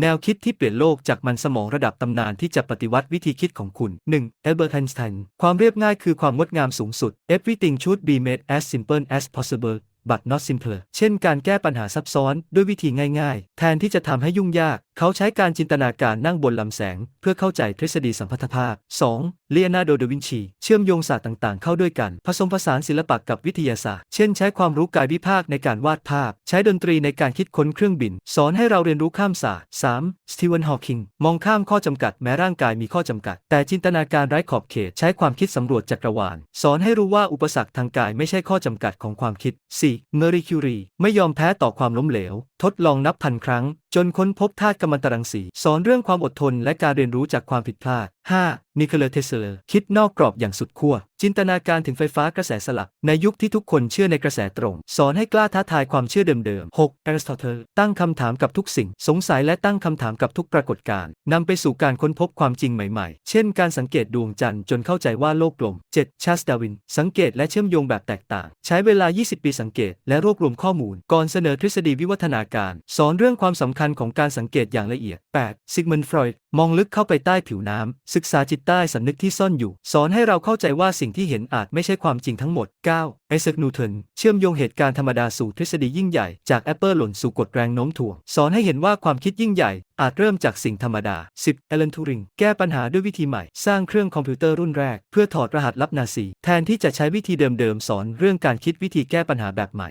แนวคิดที่เปลี่ยนโลกจากมันสมองระดับตำนานที่จะปฏิวัติวิธีคิดของคุณ 1. Albert Einstein ความเรียบง่ายคือความงดงามสูงสุด Everything should be made as simple as possible but not simpler เช่นการแก้ปัญหาซับซ้อนด้วยวิธีง่ายๆ แทนที่จะทำให้ยุ่งยาก เขาใช้การจินตนาการนั่งบนลำแสง เพื่อเข้าใจทฤษฎีสัมพัทธภาพ 2. Leonardo da Vinci เชื่อมโยงศาสตร์ต่างๆ เข้าด้วยกัน ผสมผสานศิลปะกับวิทยาศาสตร์ เช่น ใช้ความรู้กายวิภาคในการวาดภาพ ใช้ดนตรีในการคิดค้นเครื่องบิน สอนให้เราเรียนรู้ข้ามศาสตร์ 3. Stephen Hawking มองข้ามข้อจำกัดแม้ร่างกายมีข้อจำกัด แต่จินตนาการไร้ขอบเขต ใช้ความคิดสำรวจจักรวาล สอนให้รู้ว่าอุปสรรคทางกายไม่ใช่ข้อจำกัดของความคิด 4. ติเมอริคิวรีไม่ยอมแพ้ต่อความล้มเหลว ทดลองนับพันครั้ง จนค้นพบธาตุกัมมันตรังสี สอนเรื่องความอดทนและการเรียนรู้จากความผิดพลาด 5. นิโคลเทสเลอร์คิดนอกกรอบอย่างสุดขั้ว จินตนาการถึงไฟฟ้ากระแสสลับ ในยุคที่ทุกคนเชื่อในกระแสตรง สอนให้กล้าท้าทายความเชื่อเดิมๆ 6. อริสโตเติลตั้งคำถามกับทุกสิ่ง สงสัยและตั้งคำถามกับทุกปรากฏการณ์นำไปสู่การค้นพบความจริงใหม่ๆ เช่นการสังเกตดวงจันทร์จนเข้าใจว่าโลกกลม 7. ชาร์ลส์ดาวิน สังเกตและเชื่อมโยงแบบแตกต่าง ใช้เวลา 20 ปีสังเกต และรวบรวมข้อมูล ก่อนเสนอทฤษฎีวิวัฒนาการ สอนเรื่องความสำคัญของการสังเกตอย่างละเอียด 8. ซิกมันฟรอยด์มองลึกเข้าไปใต้ผิวน้ำศึกษาจิตใต้สำนึกที่ซ่อนอยู่ สอนให้เราเข้าใจว่าสิ่งที่เห็นอาจไม่ใช่ความจริงทั้งหมด 9. ไอแซคนิวตันเชื่อมโยงเหตุการณ์ธรรมดาสู่ทฤษฎียิ่งใหญ่ จากแอปเปิลหล่นสู่กฎแรงโน้มถ่วง สอนให้เห็นว่าความคิดยิ่งใหญ่ อาจเริ่มจากสิ่งธรรมดา 10. เอเลนทูริง แก้ปัญหาด้วยวิธีใหม่ สร้างเครื่องคอมพิวเตอร์รุ่นแรก เพื่อถอดรหัสลับนาซี แทนที่จะใช้วิธีเดิมๆ สอนเรื่องการคิดวิธีแก้ปัญหาแบบใหม่